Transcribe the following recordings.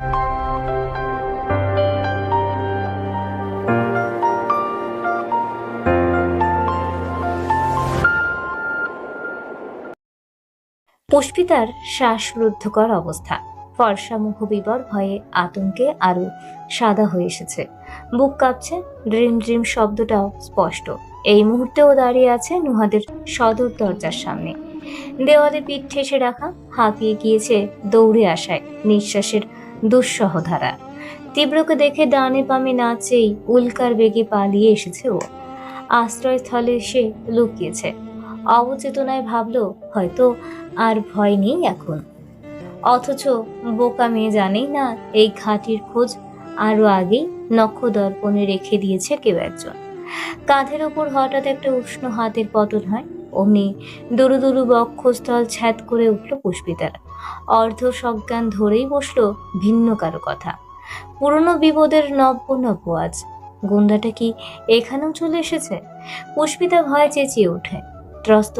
পুষ্পিতার শ্বাসরুদ্ধকর অবস্থা। ফর্সা মুখ বিবর ভয়ে আতঙ্কে আরও সাদা হয়ে এসেছে। বুক কাঁপছে, ড্রিম ড্রিম শব্দটাও স্পষ্ট। এই মুহূর্তেও দাঁড়িয়ে আছে নুহাদের সদর দরজার সামনে। দেওয়ালে পিঠ ঠেসে রাখা, হাঁপিয়ে গিয়েছে দৌড়ে আসায়। নিঃশ্বাসের দুঃসহ ধারা। তীব্রকে দেখে ডানে বামে নাচেই উল্কার বেগে পালিয়ে এসেছে ও। আশ্রয়স্থলে এসে লুকিয়েছে। অবচেতনায় ভাবলো, হয়তো আর ভয় নেই এখন। অথচ বোকা মেয়ে জানেই না এই ঘাটির খোঁজ আরও আগেই নক্ষদর্পণে রেখে দিয়েছে কেউ একজন। কাঁধের ওপর হঠাৎ একটা উষ্ণ হাতের পতন হয়। অমনি দুরু দুরু বক্ষস্থল ছ্যাদ করে উঠল পুষ্পিতার। অর্ধ সজ্ঞান ধরেই বসল ভিন্ন কারও কথা। পুরনো বিপদের নব্য নব্য আজ গুন্ডাটা কি এখানেও চলে এসেছে? পুষ্পিতা ভয়ে চেঁচিয়ে ওঠে। ত্রস্ত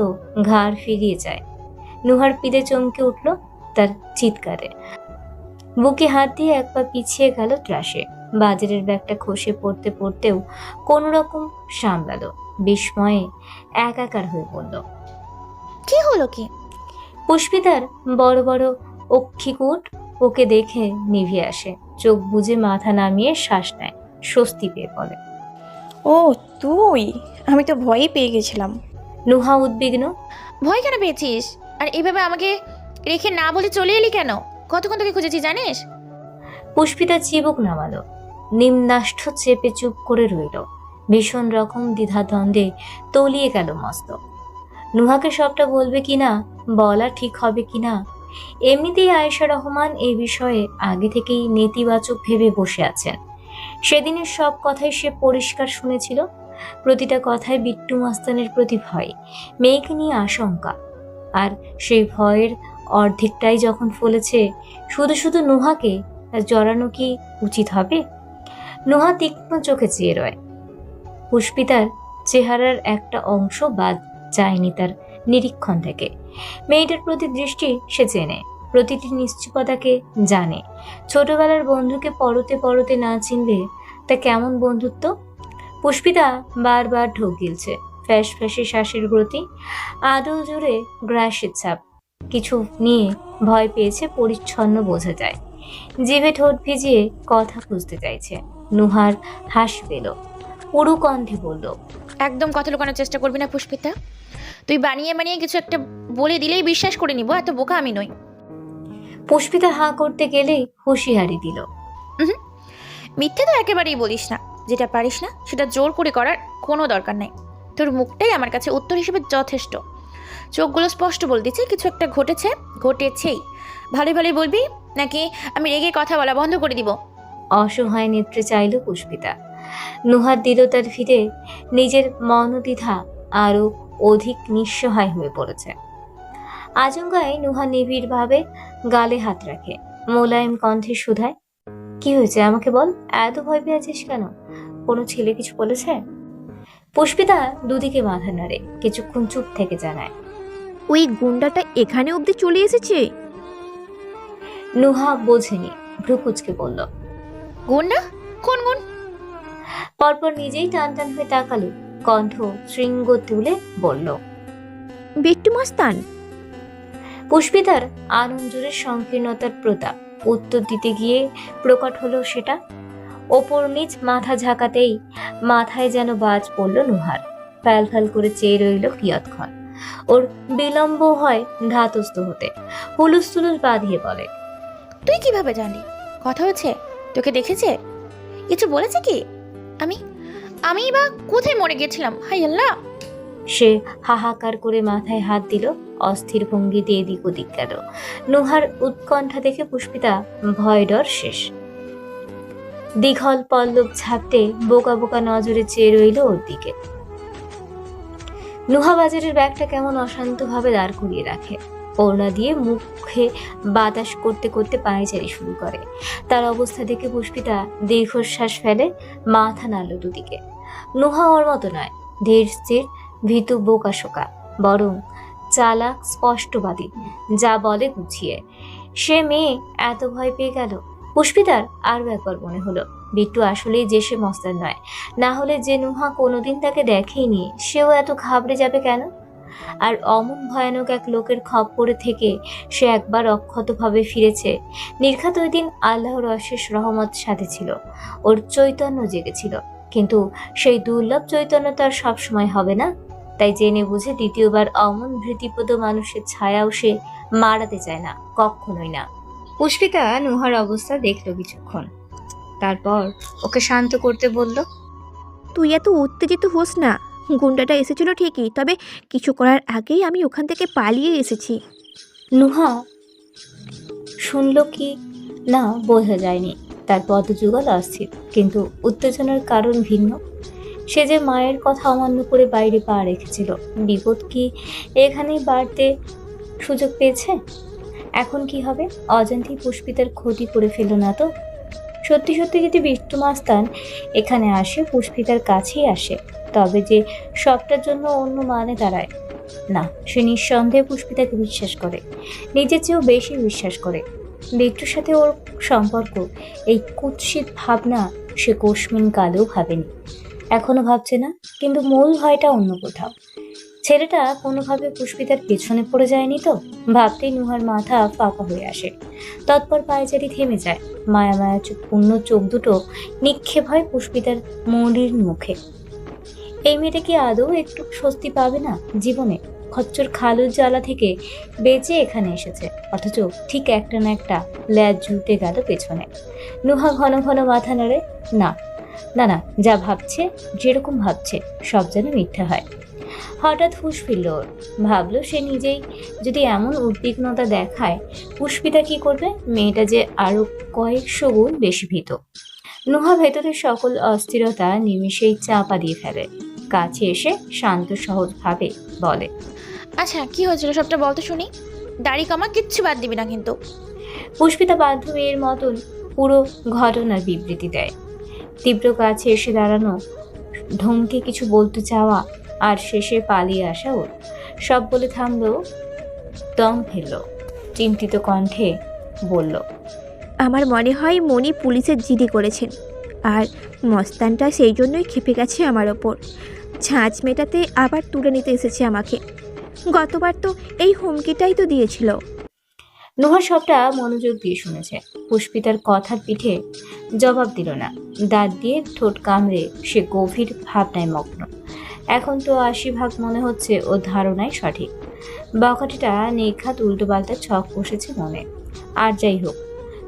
ঘাড় ফিরিয়ে যায়। নুহার পিদে চমকে উঠল তার চিৎকারে। বুকে হাত দিয়ে এক পা পিছিয়ে গেল ত্রাসে। বাজারের ব্যাগটা খসে পড়তে পড়তেও কোন রকম সামলালো। বিস্ময়ে একাকার হয়ে পড়ল। কি হলো কি? পুষ্পিতার বড় বড় অক্ষিকূট ওকে দেখে নিভে আসে। চোখ বুজে মাথা নামিয়ে শ্বাস নেয় স্বস্তি পেয়ে পড়ে ও তুই? আমি তো ভয়ই পেয়ে গেছিলাম। নুহা উদ্বিগ্ন। ভয় কেন পেয়েছিস? আর এভাবে আমাকে রেখে না বলে চলে এলি কেন? কতক্ষণ তোকে খুঁজেছি জানিস? পুষ্পিতা চিবুক নামালো। নিম্নাষ্ঠ চেপে চুপ করে রইল। ভীষণ রকম দ্বিধাদ্বন্দ্বে তলিয়ে গেল মস্ত। নুহাকে সবটা বলবে কিনা বলা ঠিক হবে কিনা এমনিতেই আয়েশা রহমান এই বিষয়ে আগে থেকেই নেতিবাচক ভেবে বসে আছেন। সেদিনের সব কথাই সে পরিষ্কার শুনেছিল। প্রতিটা কথায় বিট্টু মাস্তানের প্রতি ভয়, মেয়েকে নিয়ে আশঙ্কা। আর সেই ভয়ের অর্ধেকটাই যখন ফলেছে, শুধু শুধু নুহাকে জড়ানো কি উচিত হবে? নুহা তীক্ষ্ণ চোখে চেয়ে রয়। পুষ্পিতার চেহারার একটা অংশ বাদ যায়নি তার নিরীক্ষণ থেকে। মেয়েটার প্রতি দৃষ্টি সে চেনে, প্রতিটি নিশ্চুপতাকে জানে। ছোটবেলার বন্ধুকে পরতে পরতে না চিনলে তা কেমন বন্ধুত্ব? পুষ্পিতা বারবার ঢোক গিলছে ফ্যাস ফ্যাসে শ্বাসের গতি, আদল জুড়ে গ্রাসের ছাপ। কিছু নিয়ে ভয় পেয়েছে, পরিচ্ছন্ন বোঝা যায়। জিভে ঠোঁট ভিজিয়ে কথা খুঁজতে চাইছে। নুহার হাস পেল। পুরু কণ্ঠে বলল, একদম কথা লুকানোর চেষ্টা করবি না পুষ্পিতা। তুই বানিয়ে বানিয়ে কিছু একটা বলে দিলেই বিশ্বাস করে নিব এত বোকা আমি নই। পুষ্পিতা হাঁ করতে গেলেই হুঁশিয়ারি দিল। মিথ্যে তো একেবারেই বলিস না যেটা পারিস না সেটা জোর করে করার কোনো দরকার নাই। তোর মুখটাই আমার কাছে উত্তর হিসেবে যথেষ্ট। চোখগুলো স্পষ্ট বলে দিচ্ছে কিছু একটা ঘটেছে ঘটেছেই। ভালোই ভালোই বলবি নাকি আমি রেগে কথা বলা বন্ধ করে দিব? অসহায় নেত্রে চাইল পুষ্পিতা। নুহার দিল তার ফিরে নিজের মনদ্বিধা আরও অধিক নিঃসহায় হয়ে পড়েছে। আচমকায় নুহা নিবিড়ভাবে গালে হাত রাখে। মোলায়েম কণ্ঠে শুধায় কি হয়েছে? আমাকে বল এত ভয় পেয়ে আছিস কেন? কোনো ছেলে কিছু বলেছে? পুষ্পিতা দুদিকে মাথা নাড়ে কিছুক্ষণ চুপ থেকে জানায় ওই গুন্ডাটা এখানে অবধি চলে এসেছে? নুহা বোঝেনি ভ্রুকুচকে বলল গুন্ডা? কোন গুণ পরপর নিজেই টান টান হয়ে তাকালো কণ্ঠ শৃঙ্গ তুলে বলল বেট্টু মাস্তান। পুষ্পিতার আনন্দজোরের সংকীর্ণতার প্রতাপ। উত্তর দিতে গিয়ে প্রকট হলো সেটা। ওপর নিচ মাথা ঝাঁকাতেই মাথায় যেন বাজ পড়ল নুহার। ফ্যাল ফ্যাল করে চেয়ে রইল কিয়ৎক্ষণ। ওর বিলম্ব হয় ধাতস্থ হতে। হুলুস তুলুস বাঁধিয়ে বলে তুই কীভাবে জানলি? কথা হচ্ছে তোকে দেখেছে? কিছু বলেছে কি? আমি আমি বা কোথায় মরে গেছিলাম? হাই আল্লাহ! সে হাহাকার করে মাথায় হাত দিল, অস্থির ভঙ্গিতে এদিক ওদিক গেল। নুহার উৎকণ্ঠা দেখে পুষ্পিতা ভয় ডর শেষ। দীঘল পল্লব ঝাপটে বোকা বোকা নজরে চেয়ে রইল ওর দিকে। নুহা বাজারের ব্যাগটা কেমন অশান্তভাবে দাঁড় করিয়ে রাখে। ওড়না দিয়ে মুখে বাতাস করতে করতে পায়চারি শুরু করে। তার অবস্থা দেখে পুষ্পিতা দীর্ঘশ্বাস ফেলে মাথা নাড়ল দুদিকে। নুহা ওর মতো নয়, ধীর স্থির, ভীতু বোকাশোকা বরং চালাক, স্পষ্টবাদী, যা বলে গুছিয়ে সে মেয়ে এত ভয় পেয়ে গেল। পুষ্পিতার আরও একবার মনে হলো, বিট্টু আসলেই যে সে মস্তান নয়। না হলে যে নুহা কোনোদিন তাকে দেখেইনি, সেও এত ঘাবড়ে যাবে কেন? আর অমন ভয়ানক এক লোকের খপ্পরে থেকে সে একবার অক্ষতভাবে ফিরেছে। নির্ঘাত ওই দিন আল্লাহর অশেষ রহমত সাথে ছিল, ওর চৈতন্য জেগেছিল। কিন্তু সেই দুর্লভ চৈতন্য তো আর সবসময় হবে না। তাই জেনে বুঝে দ্বিতীয়বার অমন ভীতিপ্রদ মানুষের ছায়াও সে মারাতে চায় না কখনোই না। পুষ্পিতা নুহার অবস্থা দেখল কিছুক্ষণ। তারপর ওকে শান্ত করতে বলল তুই এত উত্তেজিত হোস না। গুন্ডাটা এসেছিল ঠিকই তবে কিছু করার আগেই আমি ওখান থেকে পালিয়ে এসেছি। নুহা শুনল কি? না বোঝা যায়নি। তার পদযুগল অস্থির, কিন্তু উত্তেজনার কারণ ভিন্ন। সে যে মায়ের কথা অমান্য করে বাইরে পা রেখেছিল, বিপদ কি এখানেই বাড়তে সুযোগ পেয়েছে? এখন কি হবে? অজান্তেই পুষ্পিতার ক্ষতি করে ফেলল না তো? সত্যি সত্যি যদি বিষ্ণু মাস্তান এখানে আসে, পুষ্পিতার কাছেই আসে, তবে যে সবটার জন্য অন্য মানে দাঁড়ায়। না, সে নিঃসন্দেহে পুষ্পিতাকে বিশ্বাস করে, নিজের চেয়েও বেশি বিশ্বাস করে। বিট্টুর সাথে ওর সম্পর্ক, এই কুৎসিত ভাবনা সে কোশমিন কালেও ভাবেনি। এখনও ভাবছে না, কিন্তু মূল ভয়টা অন্য কোথাও। ছেলেটা কোনোভাবে পুষ্পিতার পেছনে পড়ে যায়নি তো, ভাবতেই নুহার মাথা ফাঁকা হয়ে আসে। তৎপর পায়চারি থেমে যায়, মায়া মায়া পূর্ণ চোখ দুটো নিক্ষেপ হয় পুষ্পিতার মৌলির মুখে। এই মেয়েটা কি আদৌ একটু স্বস্তি পাবে না জীবনে? খচ্চর খালুর জ্বালা থেকে বেঁচে এখানে এসেছে। অথচ ঠিক একটা না একটা ল্যাজ ঝুলতে গেল পেছনে। নুহা ঘন ঘন মাথা নাড়ে, না না না, যা ভাবছে, যেরকম ভাবছে, সব যেন মিথ্যা হয়। হঠাৎ হুঁশ ফিরল ওর। ভাবলো সে নিজেই যদি এমন উদ্বিগ্নতা দেখায়, পুষ্পিতা কি করবে? মেয়েটা যে আরও কয়েকশো গুণ বেশি ভীত। নুহা ভেতরের সকল অস্থিরতা নিমিষেই চাপা দিয়ে ফেলে। কাছে এসে শান্ত সহজভাবে বলে আচ্ছা কি হয়েছিল সবটা বলতে শুনি। দাড়ি কামা কিচ্ছু বাদ দিবি না কিন্তু। পুষ্পিতা বাধ্য মেয়ের মতন পুরো ঘটনার বিবৃতি দেয়। তীব্র কাছে এসে দাঁড়ানো ধমকে কিছু বলতে চাওয়া আর শেষে পালিয়ে আসা ওর। সব বলে থামলো দম ফেলল চিন্তিত কণ্ঠে বলল আমার মনে হয় মণি পুলিশের জিডি করেছেন আর মস্তানটা সেই জন্যই খেপে গেছে আমার ওপর। ঝাঁচ মেটাতে আবার তুলে নিতে এসেছে আমাকে। গতবার তো এই হুমকিটাই তো দিয়েছিল। নোহা সবটা মনোযোগ দিয়ে শুনেছে। পুষ্পিতার কথার পিঠে জবাব দিল না। দাঁত দিয়ে ঠোঁট কামড়ে সে গভীর ভাবনায় মগ্ন। এখন তো আশি ভাগ মনে হচ্ছে ও ধারণাই সঠিক। বকাটিটা নিখাত উল্টোপাল্টা ছক বসেছে মনে। আর যাই হোক,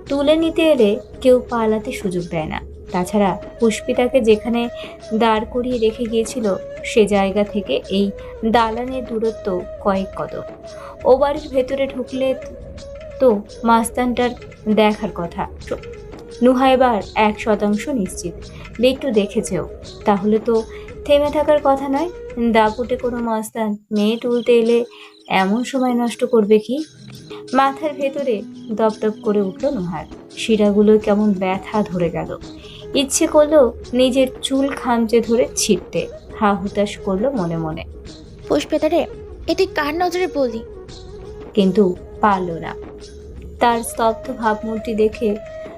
তুলে নিতে এলে কেউ পালাতে সুযোগ দেয় না। তাছাড়া পুষ্পিতাকে যেখানে দাঁড় করিয়ে রেখে গিয়েছিল, সে জায়গা থেকে এই দালানের দূরত্ব কয়েক কদম। ও বাড়ির ভেতরে ঢুকলে তো মাস্তানটার দেখার কথা। নুহা এবার এক শতাংশ নিশ্চিত। বিট্টু দেখেছেও। তাহলে তো থেমে থাকার কথা নয়। দাপুটে কোনো মাস্তান মেয়ে তুলতে এলে এমন সময় নষ্ট করবে কি? মাথার ভেতরে দপদপ করে উঠল নুহার। শিরাগুলো কেমন ব্যথা ধরে গেল। ইচ্ছে করল নিজের চুল খামচে ধরে ছিটতে হা হুতাশ করল মনে মনে। পুষ্পেতা রে এ তুই কার নজরে বলি? কিন্তু পারল না। তার স্তব্ধ ভাবমূর্তি দেখে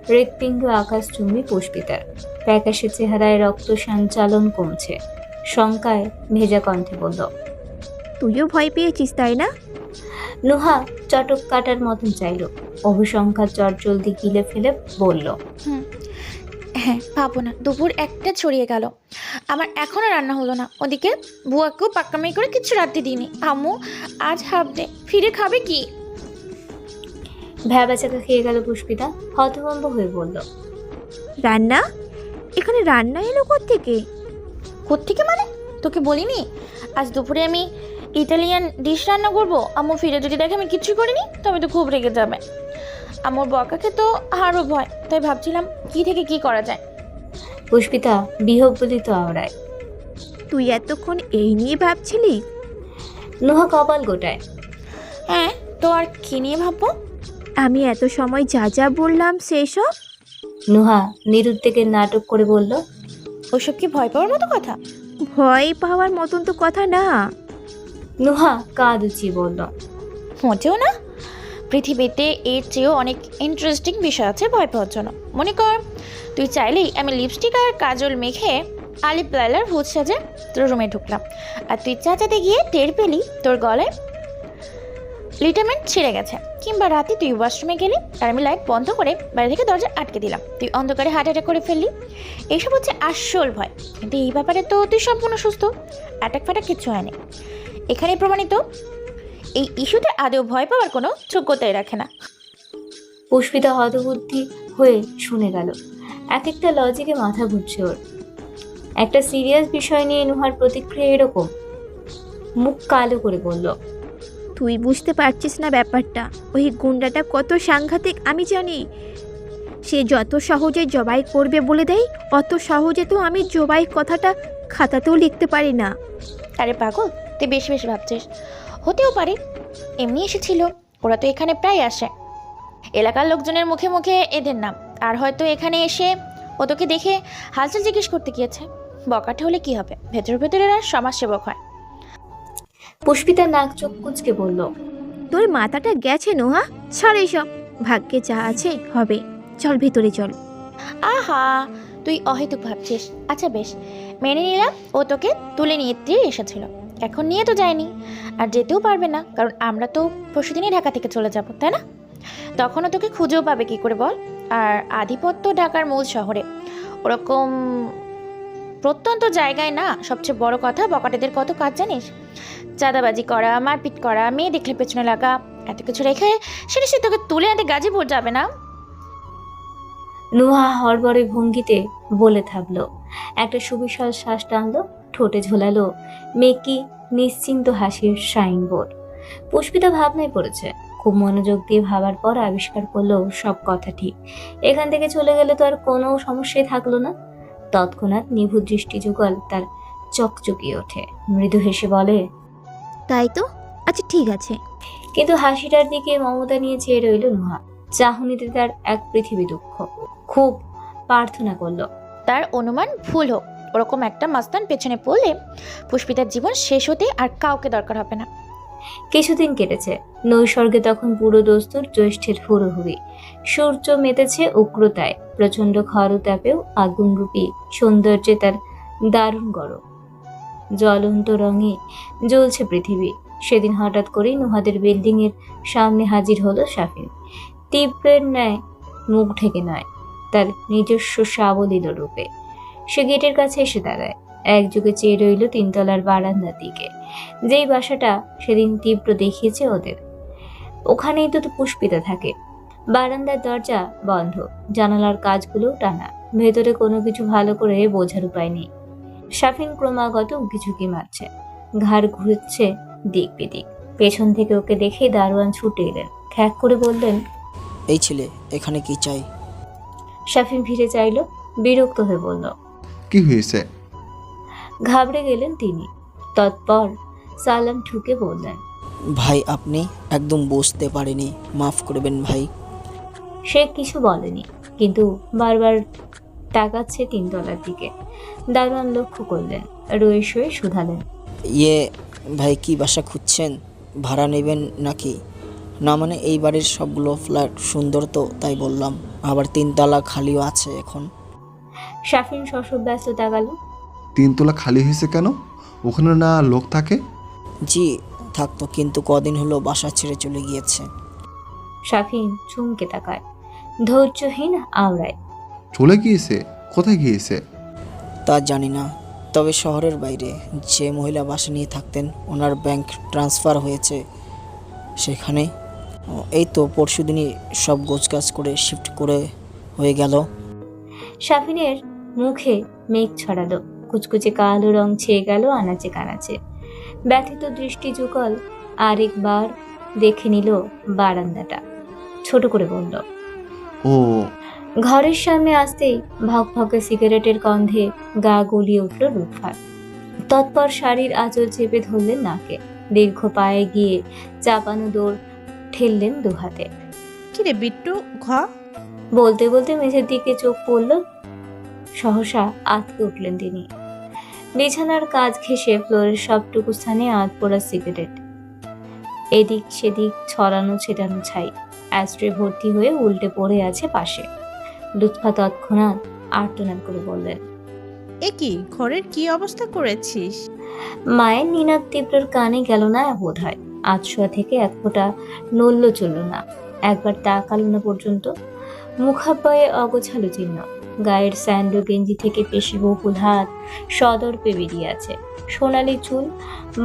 হৃৎপিণ্ড আকাশ চুম্বি পুষ্পিতার। প্যাকাশে চেহারায় রক্ত সঞ্চালন কমছে। শঙ্কায় ভেজা কণ্ঠে বলল তুইও ভয় পেয়েছিস তাই না? নুহা চটক কাটার মতন চাইল। অভিশঙ্কার চটজলদি গিলে ফেলে বলল হ্যাঁ পাবো না। দুপুর একটা ছড়িয়ে গেল। আমার এখনও রান্না হলো না। ওদিকে বুয়াকেও পাক্কামি করে কিচ্ছু রাত্রি দিইনি। আম্মু আজ হাফ ডে ফিরে খাবে কি? ভ্যাবাচাকা খেয়ে গেল পুষ্পিতা। হতভম্ব হয়ে বলল রান্না? এখানে রান্না এলো থেকে কোত্থেকে মানে? তোকে বলিনি? আজ দুপুরে আমি ইটালিয়ান ডিশ রান্না করব। আম্মু ফিরে যদি দেখে আমি কিচ্ছু করিনি তবে তো খুব রেগে যাবে। আমার বকাকে তো আরও ভয় তাই ভাবছিলাম কি থেকে কি করা যায়। পুষ্পিতা বিহব্বলিত আওড়ায়। তুই এতক্ষণ এই নিয়ে ভাবছিলি? নোহা কপাল গোটায়। হ্যাঁ তো আর কি নিয়ে ভাববো? আমি এত সময় যা যা বললাম সেই সব নুহা নিরুদ্বেগের নাটক করে বলল ওসব কি ভয় পাওয়ার মতো কথা? ভয় পাওয়ার মতন তো কথা না। নুহা কাঁদুচি বলল। মোটেও না। পৃথিবীতে এর চেয়েও অনেক ইন্টারেস্টিং বিষয় আছে ভয় পাওয়ার জন্য মনে কর, তুই চাইলেই আমি লিপস্টিক আর কাজল মেখে আলিপ লাইলার ভূত সাজে তোর রুমে ঢুকলাম। আর তুই চাচাতে গিয়ে টের পেলি তোর গলায় লিটামেন্ট ছিঁড়ে গেছে। কিংবা রাতে তুই ওয়াশরুমে গেলি আর আমি লাইট বন্ধ করে বাইরে থেকে দরজা আটকে দিলাম। তুই অন্ধকারে হার্ট অ্যাটাক করে ফেললি। এইসব হচ্ছে আসল ভয়। কিন্তু এই ব্যাপারে তো তুই সম্পূর্ণ সুস্থ। অ্যাটাক ফ্যাটাক কিছু হয়নি। এখানে প্রমাণিত এই ইস্যুতে আদৌ ভয় পাওয়ার কোনো যোগ্যতাই রাখে না। পুষ্পিতা হতবুদ্ধি হয়ে শুনে গেল। এক একটা লজিকে মাথা ঘুরছে ওর। একটা সিরিয়াস বিষয় নিয়ে নুহার প্রতিক্রিয়া এরকম। মুখ কালো করে বলল তুই বুঝতে পারছিস না ব্যাপারটা। ওই গুন্ডাটা কত সাংঘাতিক আমি জানি। সে যত সহজে জবাই করবে বলে দেয় অত সহজে তো আমি জবাই কথাটা খাতাতেও লিখতে পারি না। আরে পাগল তুই বেশি বেশি ভাবছিস। হতেও পারে। এমনি এসেছিল ওরা তো এখানে প্রায় আসে। এলাকার লোকজনের মুখে মুখে এদের নাম আর হয়তো এখানে এসে ও তোকে দেখে হালচাল জিজ্ঞেস করতে গিয়েছে। বকাটা হলে কি হবে? ভেতর ভেতর এরা সমাজসেবক হয়। পুষ্পিতা নাক চোখ কুচকে বলল তোর মাথাটা গেছে নোহা? ছাড় এসব। ভাগ্যে যা আছে হবে। চল ভিতরে চল। আহা তুই অহেতুক ভাবছিস। আচ্ছা বেশ মেনে নিলাম ও তোকে তুলে নিয়ে এসেছিল। এখন নিয়ে তো যায়নি। আর যেতেও পারবে না, কারণ আমরা তো পরশুদিনই ঢাকা থেকে চলে যাব, তাই না? তখনও তোকে খুঁজেও পাবে, কি করে বল? আর আধিপত্য ঢাকার মূল শহরে। ওরকম প্রত্যন্ত জায়গায় না, সবচেয়ে বড় কথা বকাটেদের কত কাজ জানিস? চাঁদাবাজি করা, মারপিট করা, মেয়ে দেখলে পেছনে লাগা, এত কিছু রেখে সেটা সে তোকে তুলে আনতে গাজীপুর যাবে না? নুহা হরবরে ভঙ্গিতে বলে থাকল। একটা সুবিশাল শ্বাস টানলো ঠোঁটে ঝোলালো মেকি নিশ্চিন্ত হাসির সাইনবোর্ড পুষ্পিতা ভাবনায় পড়েছে খুব মনোযোগ দিয়ে ভাবার পর আবিষ্কার করল সব কথা ঠিক। এখান থেকে চলে গেলে তো আর কোনো সমস্যাই থাকল না। তৎক্ষণাৎ নিভু দৃষ্টি যুগল তার চকচকিয়ে ওঠে। মৃদু হেসে বলে তাই তো? আচ্ছা ঠিক আছে। কিন্তু হাসিটার দিকে মমতা নিয়ে চেয়ে রইল নুহা চাহনিতে তার এক পৃথিবী দুঃখ। খুব প্রার্থনা করল। তার অনুমান ভুল হোক। ওরকম একটা মাস্তান পেছনে পড়লে পুষ্পিতার জীবন শেষ হতে আর কাউকে দরকার হবে না। কিছুদিন কেটেছে। নৈসর্গে তখন পুরো দস্তুর জ্যৈষ্ঠের হুড়োহুড়ি। সূর্য মেতেছে উগ্রতায়, প্রচণ্ড খরতাপেও আগুনরূপী সৌন্দর্যে তার দারুণ গরম। জ্বলন্ত রঙে জ্বলছে পৃথিবী। সেদিন হঠাৎ করেই নুহাদের বিল্ডিং এর সামনে হাজির হলো সাফিন তীব্রের ন্যায় মুখ ঢেকে নয়, তার নিজস্ব সাবলীল রূপে সে গেটের কাছে এসে দাঁড়ায়। একযোগে চেয়ে রইল তিনতলার বারান্দার দিকে। যেই বাসাটা সেদিন তীব্র দেখিয়েছে ওদের। ওখানেই তো পুষ্পিতা থাকে। বারান্দার দরজা বন্ধ জানালার কাজগুলো টানা। ভেতরে কোনো কিছু ভালো করে বোঝার উপায় নেই। সাফিন ক্রমাগত উকিঝুঁকি মারছে। ঘাড় ঘুরছে দিক বিদিক। পেছন থেকে ওকে দেখে দারোয়ান ছুটে এলেন। খ্যাক করে বললেন এই ছেলে এখানে কি চাই? সাফিন ফিরে চাইল বিরক্ত হয়ে বলল কি হয়েছে? ঘাবড়ে গেলেন তিনি। তৎপর সালাম ঠুকে বললেন ভাই আপনি একদম বুঝতে পারেনি। মাফ করবেন ভাই। সে কিছু বলেনি কিন্তু বারবার তাকাচ্ছে তিনতলার দিকে। দারোয়ান লক্ষ্য করলেন রয়ে শয়ে শুধালেন। ইয়ে ভাই কি বাসা খুঁজছেন? ভাড়া নেবেন নাকি? না মানে এই বাড়ির সবগুলো ফ্ল্যাট সুন্দর তো তাই বললাম। আবার তিনতলা খালিও আছে এখন। সাফিন শশব ব্যস্ত তাকালো তিনতলা খালি হয়েছে কেন? ওখানে না লোক থাকে? জি থাকতো কিন্তু কদিন হলো বাসা ছেড়ে চলে গিয়েছে। শাফিন চুমকে তাকায়। ধৈর্যহীন আওড়ায়। চলে গিয়েছে? কোথায় গিয়েছে? তা জানি না তবে শহরের বাইরে যে মহিলা বাসা নিয়ে থাকতেন ওনার ব্যাংক ট্রান্সফার হয়েছে সেখানে। এই তো পরশুদিনই সব গোছগাছ করে শিফট করে হয়ে গেল। সাফিনের মুখে মেঘ ছড়ালো। কুচকুচে কালো রং ছেয়ে গেল আনাচে কানাচে। ব্যথিত দৃষ্টি যুগল আরেকবার দেখে নিল বারান্দাটা। ছোট করে বলল ও। ঘরের সামনে আসতেই ভক ভকে সিগারেটের গন্ধে গা গলিয়ে উঠল রুফার তৎপর শাড়ির আঁচল চেপে ধরলেন নাকে। দীর্ঘ পায়ে গিয়ে চাপানো দৌড় ঠেললেন দুহাতে। কিরে বিট্টু ঘ। বলতে বলতে মেঝের দিকে চোখ পড়ল সহসা আতকে উঠলেন তিনি। বিছানার কাজ ঘেঁষে ফ্লোরের সবটুকু স্থানে আত পড়া সিগারেট। এদিক সেদিক ছড়ানো ছেটানো ছাই অ্যাস্ট্রে ভর্তি হয়ে উল্টে পড়ে আছে পাশে। লুৎফা তৎক্ষণাৎ আর্তনাদ করে বললেন এ কি ঘরের কি অবস্থা করেছিস? মায়ের নিনাদ তীব্রর কানে গেল না বোধ হয় আতশোয়া থেকে এক ফোঁটা নড়ল চলল না। একবার তাকালো না পর্যন্ত মুখাব্বয়ে অগোছালো চিহ্ন। গায়ের স্যান্ডো গেঞ্জি থেকে পেশি বহুল হাত সদর্পে বেরিয়ে আছে সোনালি চুল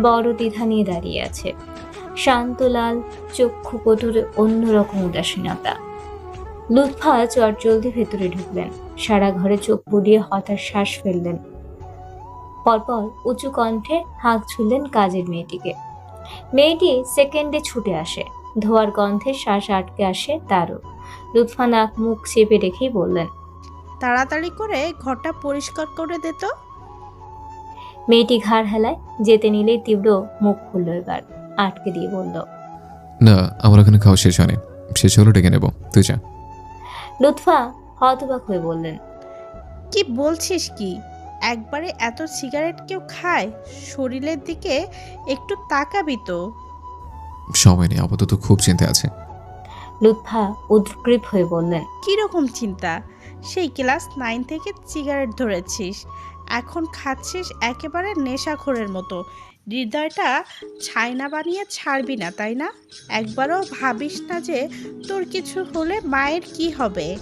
বড় দ্বিধা নিয়ে দাঁড়িয়ে আছে। শান্ত লাল চক্ষু কটুরে অন্যরকম উদাসীনতা। লুৎফা চট জলদি ভেতরে ঢুকলেন। সারা ঘরে চোখ বুলিয়ে হতাশ শ্বাস ফেললেন। পরপর উঁচু কণ্ঠে হাঁক ছুড়লেন কাজের মেয়েটিকে। মেয়েটি সেকেন্ডে ছুটে আসে। ধোয়ার গন্ধে শ্বাস আটকে আসে তারও। লুৎফা নাক মুখ চেপে রেখেই বললেন তাড়াতাড়ি করে ঘরটা পরিষ্কার করে দে তো। মেয়েটি ঘাড় হেলায় যেতে নিলেই তীব্র মুখ খুলল এবার আটকে দিয়ে বলল না আমার ওখানে খাওয়া শেষ হয়নি। শেষ হলো ডেকে নেব। তুই যা। লুৎফা হতবাক হয়ে বললেন কি বলছিস কি? একবারে এত সিগারেট কেউ খায়? শরীরের দিকে একটু তাকাবি তো। সময় নেই আপাতত খুব চিন্তা আছে। লুৎফা উদ্গ্রীব হয়ে বললেন কীরকম চিন্তা? সেই ক্লাস নাইন থেকে সিগারেট ধরেছিস। এখন খাচ্ছিস একেবারে নেশাখোরের মতো। হৃদয়টা ছাইনা বানিয়ে ছাড়বি না তাই না? একবারও ভাবিস না যে তোর কিছু হলে মায়ের কি হবে?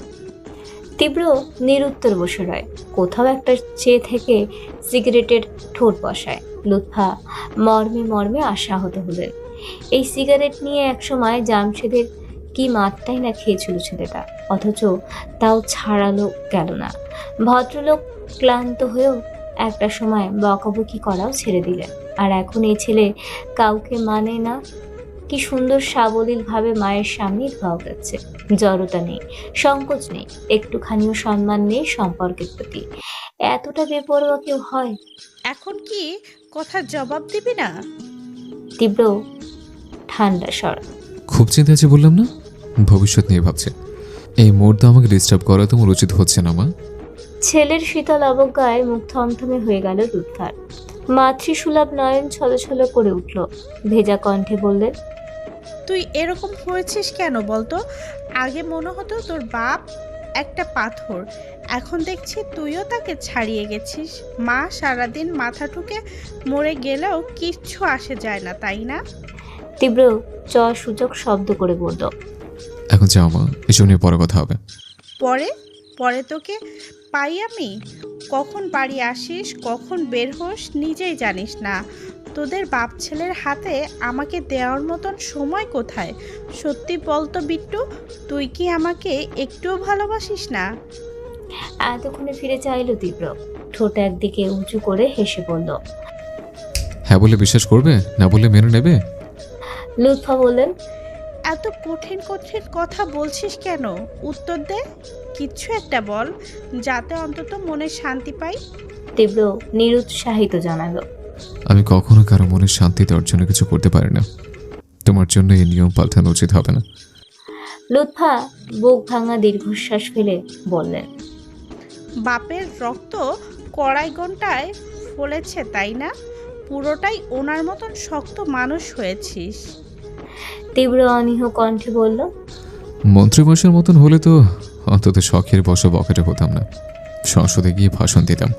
তীব্র নিরুত্তর বসে রয়। কোথাও একটা চেয়ে থেকে সিগারেটের ঠোঁট বসায়। লুৎফা মর্মে মর্মে আশাহত হলেন। এই সিগারেট নিয়ে একসময় জামশেদের কি মাত্রাই না খেয়েছিল ছেলেটা অথচ তাও ছাড়ালো গেল না। ভদ্রলোক ক্লান্ত হয়েও একটা সময় বকাবকি করাও ছেড়ে দিলেন। আর এখন এই ছেলে কাউকে মানে না কি সুন্দর সাবলীলভাবে মায়ের সামনে ধোয়া যাচ্ছে জড়তা নেই সংকোচ নেই একটুখানিও সম্মান নেই সম্পর্কের প্রতি। এতটা বেপরোয়া কেউ হয়? এখন কি কথার জবাব দিবি না? তীব্র ঠান্ডা স্বর। খুব চিন্তা আছে বললাম না? ভবিষ্যৎ নিয়ে ভাবছে। এই মুহূর্তে আমাকে ডিস্টার্ব করা তোমার উচিত হচ্ছে না মা। ছেলের শীতল অবজ্ঞায় মুখ থমথমে হয়ে গেল দুধার রুদ্ধার মাতৃসুলভ নয়ন ছলছল করে উঠল। ভেজা কণ্ঠে বললেন তুই এরকম হয়েছিস কেন বলতো? আগে মনে হতো তোর বাপ একটা পাথর। এখন দেখছি তুইও তাকে ছাড়িয়ে গেছিস। মা সারাদিন মাথা ঠুকে মরে গেলেও কিচ্ছু আসে যায় না তাই না? তীব্র চ সূচক শব্দ করে বলল এখন যাও মা এসব নিয়ে পরে কথা হবে। পরে? পরে তোকে? পাই আমি? কখন বাড়ি আসিস কখন বের হোস নিজেই জানিস না। তোদের বাপ ছেলের হাতে আমাকে দেওয়ার মতন সময় কোথায়? সত্যি বলতো বিট্টু তুই কি আমাকে একটুও ভালোবাসিস না? এতক্ষণে ফিরে চাইল তীব্র। ঠোঁট একদিকে উঁচু করে হেসে বলল হ্যাঁ বলে বিশ্বাস করবে? না বলে মেনে নেবে? লুৎফা বললেন এত কঠিন কঠিন কথা বলছিস কেন? উত্তর দে। কিছু একটা বল যাতে অন্তত মনে শান্তি পাই। তীব্র নিরুৎসাহিত জানালো। আমি কখনো কারও মনে শান্তি দেওয়ার জন্য কিছু করতে পারি না। তোমার জন্য এই নিয়ম পাল্টানো উচিত হবে না। লুৎফা বুক ভাঙা দীর্ঘশ্বাস ফেলে বললেন বাপের রক্ত কড়াই ঘন্টায় ফলেছে তাই না? পুরোটাই ওনার মতন শক্ত মানুষ হয়েছিস। তীব্র অনীহ কণ্ঠে বলল মন্ত্রী বয়সের মতন হলে তো অন্তত শখের বসে বকেটে হতাম না। সংসদে গিয়ে ভাষণ দিতাম।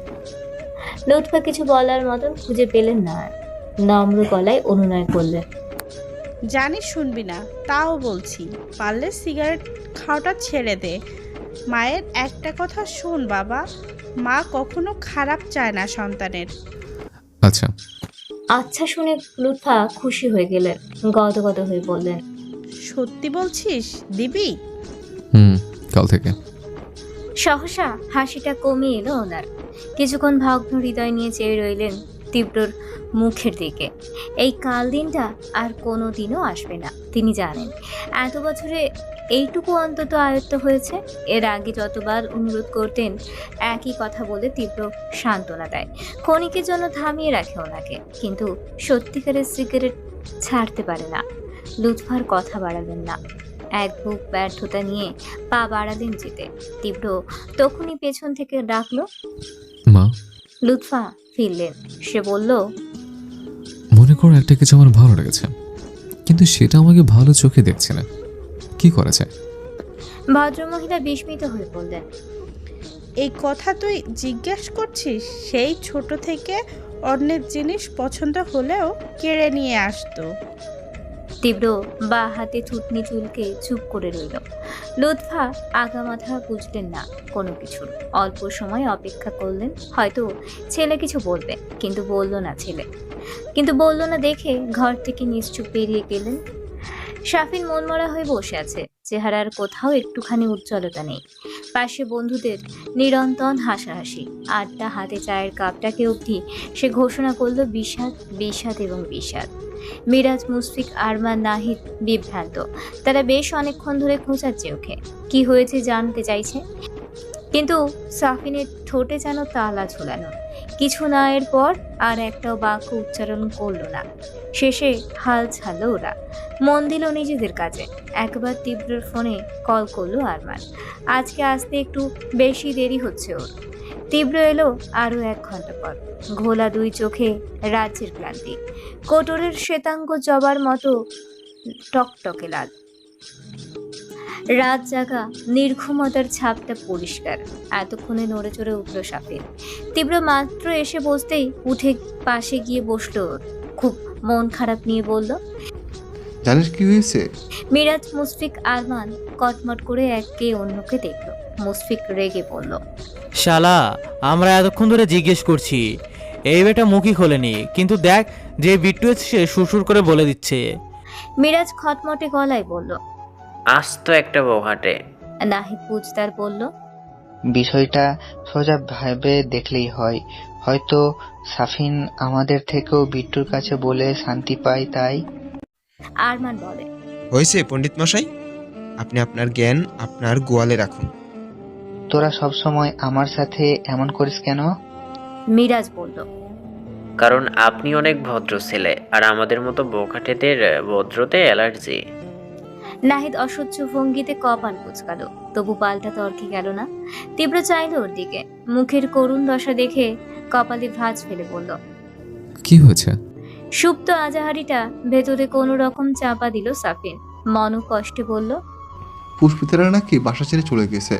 লুৎফা কিছু বলার মতন খুঁজে পেলেন না আর। নম্র গলায় অনুনয় করলেন। জানিস শুনবি না তাও বলছি পারলে সিগারেট খাওয়াটা ছেড়ে দে। মায়ের একটা কথা শোন বাবা মা কখনো খারাপ চায় না সন্তানের। আচ্ছা। আচ্ছা শুনে লুৎফা খুশি হয়ে গেলেন গদগদ হয়ে বললেন সত্যি বলছিস দিবি? হুম কাল থেকে। সহসা হাসিটা কমে এলো ওনার। কিছুক্ষণ ভগ্ন হৃদয় নিয়ে চেয়ে রইলেন তীব্রর মুখের দিকে। এই কাল দিনটা আর কোনো দিনও আসবে না তিনি জানেন। এত বছরে এইটুকু অন্তত আয়ত্ত হয়েছে। এর আগে যতবার অনুরোধ করতেন একই কথা বলে তীব্র সান্ত্বনা দেয়। ক্ষণিকের জন্য থামিয়ে রাখে ওনাকে কিন্তু সত্যিকারের সিগারেট ছাড়তে পারে না। লুৎফার কথা বাড়াবেন না। এক বুক ব্যর্থতা নিয়ে পা বাড়ালেন যেতে তীব্র তখনই পেছন থেকে ডাকলো মা। লুৎফা ফিরলেন। সে বলল মনে করো একটা কিছু আমার ভালো লেগেছে কিন্তু সেটা আমাকে ভালো চোখে দেখছে না। কি করা যায় ভদ্রমহিলা বিস্মিত হয়ে বললেন এই কথা তুই জিজ্ঞেস করছিস? সেই ছোট থেকে অন্যের জিনিস পছন্দ হলেও কেড়ে নিয়ে আসতো। তীব্র বা হাতে থুতনি চুলকে চুপ করে রইল। লুৎফা আগামাথা বুঝলেন না কোনো কিছুর অল্প সময় অপেক্ষা করলেন হয়তো ছেলে কিছু বলবে কিন্তু বলল না ছেলে। কিন্তু বলল না দেখে ঘর থেকে নিশ্চুপ বেরিয়ে গেলেন শাফিন মনমরা হয়ে বসে আছে। চেহারার কোথাও একটুখানি উজ্জ্বলতা নেই। পাশে বন্ধুদের নিরন্তন হাসাহাসি। আড্ডা হাতে চায়ের কাপটাকে অবধি সে ঘোষণা করল বিষাদ বিষাদ এবং বিষাদ। মিরাজ, মুশফিক, আরমান, নাহিদ বিভ্রান্ত। তারা বেশ অনেকক্ষণ ধরে খোঁচাচ্ছে ওকে। কি হয়েছে জানতে চাইছে? কিন্তু সাফিনের ঠোঁটে যেন তালা ঝোলানো। কিছু না এর পর আর একটাও বাক্য উচ্চারণ করল না। শেষে হাল ছাড়লো ওরা। মন দিল নিজেদের কাজে। একবার তীব্রর ফোনে কল করল আরমান। আজকে আসতে একটু বেশি দেরি হচ্ছে ওর। তীব্র এলো আরও এক ঘণ্টা পর। ঘোলা দুই চোখে রাজ্যের ক্লান্তি। কোটরের শ্বেতাঙ্গ জবার মতো টকটকে লাল। রাত জাগা নির্ঘুমতার ছাপটা পরিষ্কার। এতক্ষণে নড়ে চড়ে উঠল সাপের তীব্র মাত্র এসে বসতেই উঠে পাশে গিয়ে বসল খুব মন খারাপ নিয়ে বলল জানিস কি হয়েছে? মিরাজ মুশফিক আরমান কটমট করে একে অন্যকে দেখল। মুশফিক রেগে বলল শালা আমরা এতক্ষণ ধরে জিজ্ঞেস করছি এই বেটা মুখই খোলেনি কিন্তু দেখ যে বিট্টু এসে সুরসুর করে বলে দিচ্ছে। মিরাজ খটমটে গলায় বলল আস্ত একটা বৌহাটে নাহিদ বুঝদার বলল বিষয়টা সোজা ভাবে দেখলেই হয়। হয়তো সাফিন আমাদের থেকেও বিট্টুর কাছে বলে শান্তি পায় তাই? আরমান বলে হয়েছে পণ্ডিত মশাই? আপনি আপনার জ্ঞান আপনার গোয়ালে রাখুন। তোরা সব সময় আমার সাথে এমন করিস কেন? মিরাজ বলল কারণ আপনি অনেক ভদ্র ছেলে আর আমাদের মতো বোকাটেদের ভদ্রতে অ্যালার্জি। নাহিদ অসহ্য ভঙ্গিতে কপাল কুচকালো। তবু পাল্টা তর্কে গেল না। তীব্র চাইল ওর দিকে। মুখের করুণ দশা দেখে কপালে ভাঁজ ফেলে বলল কি হয়েছে? সুপ্ত আজাহারিটা ভেতরে কোনো রকম চাপা দিল সাফিন। মন কষ্টে বলল পুষ্পিতারা নাকি বাসা ছেড়ে চলে গেছে।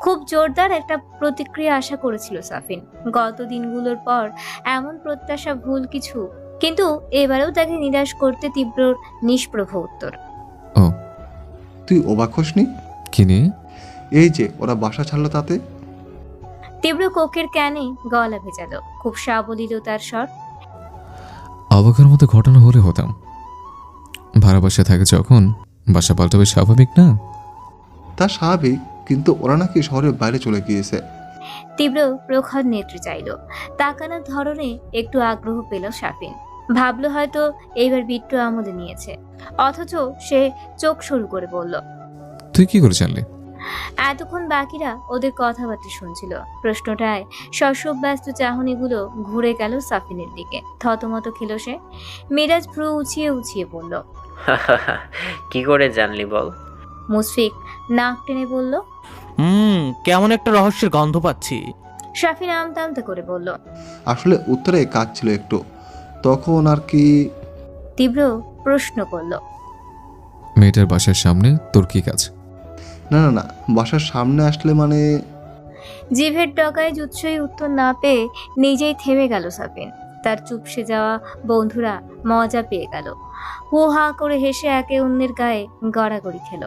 খুব জোরদার একটা প্রতিক্রিয়া আশা করেছিল সাফিন। গত দিনগুলোর পর এমন প্রত্যাশা ভুল কিছু কিন্তু এবারেও তাকে নিরাশ করতে তীব্র নিষ্প্রভ উত্তর। তুই অবাক হসনি? কি নিয়ে? এই যে ওরা বাসা ছাড়লো তাতে। তীব্র কোকের ক্যানে গলা ভেজালো। খুব সাবলীলতার স্বর। অবাকের মতো ঘটনা হলে হতাম। ভাড়া বাসায় থাকে যখন বাসা পাল্টাবে স্বাভাবিক না? তা স্বাভাবিক কিন্তু ওরা নাকি শহরের বাইরে চলে গিয়েছে। তীব্র প্রখর নেত্রী চাইল। তাকানোর ধরনে একটু আগ্রহ পেল সাফিন ভাবলো হয়তো এইবার বিট্টু আমলে নিয়েছে। অথচ সে চোখ শুরু করে বলল তুই কি করে জানলি? এতক্ষণ বাকিরা ওদের কথাবার্তা শুনছিল। প্রশ্নটায় শস্যব ব্যস্ত চাহনিগুলো ঘুরে গেল সাফিনের দিকে। থতমত খেল সে। মিরাজ ভ্রু উছিয়ে উছিয়ে বলল কি করে জানলি বল? মুশফিক নাক টেনে বলল হুম কেমন একটা রহস্যের গন্ধ পাচ্ছি। সাফিন আমতা আমতা করে বলল আসলে উত্তরে কাজ ছিল একটু তখন আর কি তীব্র প্রশ্ন করল। মেয়েটার বাসার সামনে তোর কি কাজ? না না না বাসার সামনে আসলে মানে জিভের ডগায় জুৎসই উত্তর না পেয়ে নিজেই থেমে গেল সাফিন। তার চুপসে যাওয়া বন্ধুরা মজা পেয়ে গেল। হু হা করে হেসে একে অন্যের গায়ে গড়াগড়ি খেল।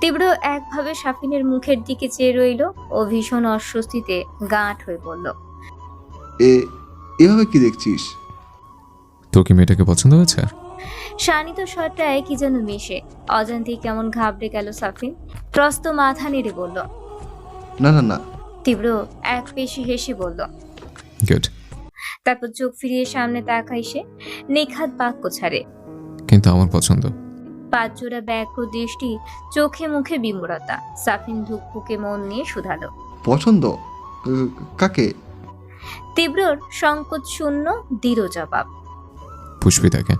তীব্র একভাবে সাফিনের মুখের দিকে চেয়ে রইল ও ভীষণ অস্বস্তিতে গাঁট হয়ে পড়ল। এ এভাবে কি দেখছিস? তোর কি মেয়েটাকে পছন্দ হয়েছে? শানিত স্বরটায় কি যেন মিশে। অজান্তেই কেমন ঘাবড়ে গেল সাফিন। ত্রস্ত মাথা নেড়ে বলল না না না। তীব্র এক পেশি হেসে বলল গুড তারপর চোখ ফিরিয়ে সামনে তাকাই সে। নিখাত বাক্য ছাড়ে। কিন্তু আমার পছন্দ। পাঁচজোড়া ব্যাঘ্র দৃষ্টি চোখে মুখে বিমূরতা সাফিন ধুকপুকে মন নিয়ে শুধালো। পছন্দ? কাকে? তীব্রর সংকোচ শূন্য দৃঢ় জবাব। পুষ্পিতাকে।